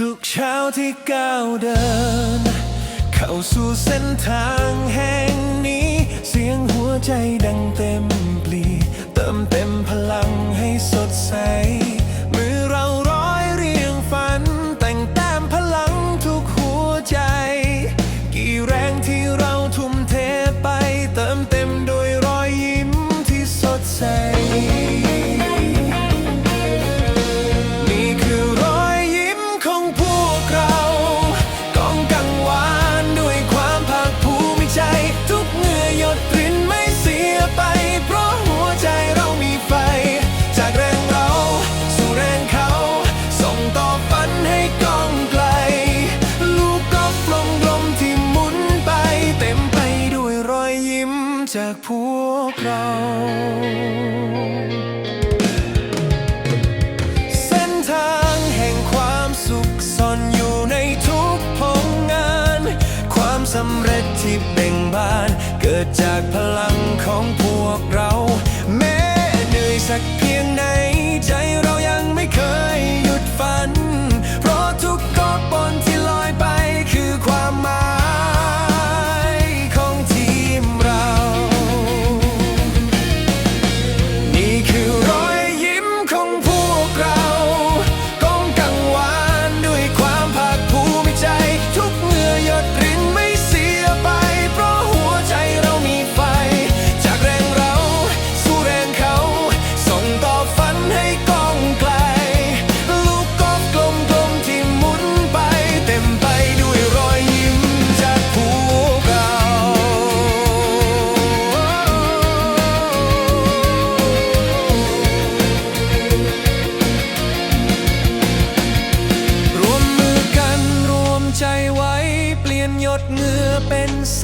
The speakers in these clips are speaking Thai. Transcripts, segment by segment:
ทุกเช้าที่ก้าวเดิน เข้าสู่เส้นทางแห่ง จากพวกเราสำเร็จที่เบ่งบาน เกิดจากพลังของพวกเรา แม้เหนื่อยสักเพียงไหนใจ อเป็นแส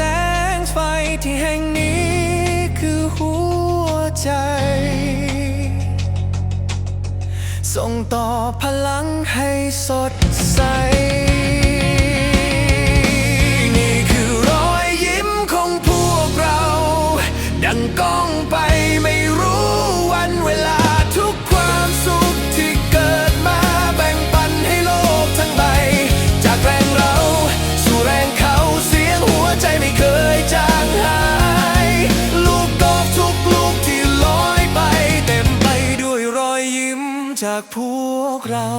งไฟที่แห่งนี้คือหัวใจ ส่งต่อพลังให้สดใส จากพวกเรา